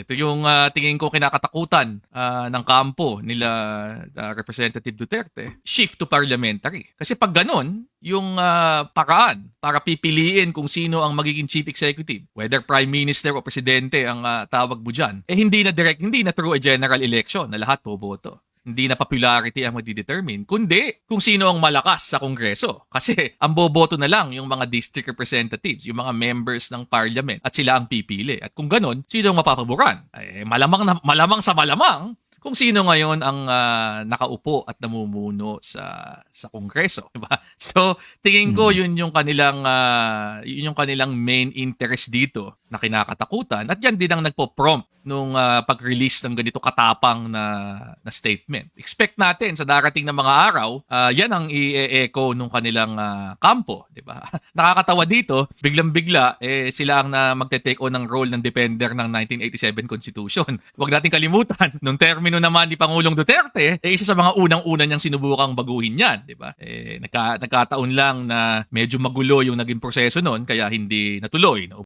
ito yung ah, tingin ko kinakatakutan ah, ng kampo nila ah, Representative Duterte. Shift to parliamentary. Kasi pag ganun, yung ah, paraan para pipiliin kung sino ang magiging chief executive, whether prime minister o presidente ang ah, tawag mo dyan, eh hindi na direct, hindi na through a general election na lahat boboto. Hindi na popularity ang magdidetermine, kundi kung sino ang malakas sa kongreso. Kasi ang boboto na lang yung mga district representatives, yung mga members ng parliament at sila ang pipili. At kung ganun, sino ang mapapaboran? Eh, malamang, na, malamang sa malamang kung sino ngayon ang ah, nakaupo at namumuno sa sa kongreso, di ba? So, tingin ko yun yung kanilang ah, yun yung kanilang main interest dito na kinakatakutan at yan din ang nagpo-prompt nung ah, pag-release ng ganito katapang na na statement. Expect natin sa darating na mga araw, ah, yan ang i-echo nung kanilang ah, kampo, di ba? Nakakatawa dito, biglang-bigla eh sila ang na magte-take on ng role ng defender ng 1987 Constitution. Huwag nating kalimutan, nung termino naman ni Pangulong Duterte, eh isa sa mga unang-una niyang sinubukang baguhin yan, di ba? Eh nagka, nagkataon lang na medyo magulo yung naging proseso noon kaya hindi natuloy.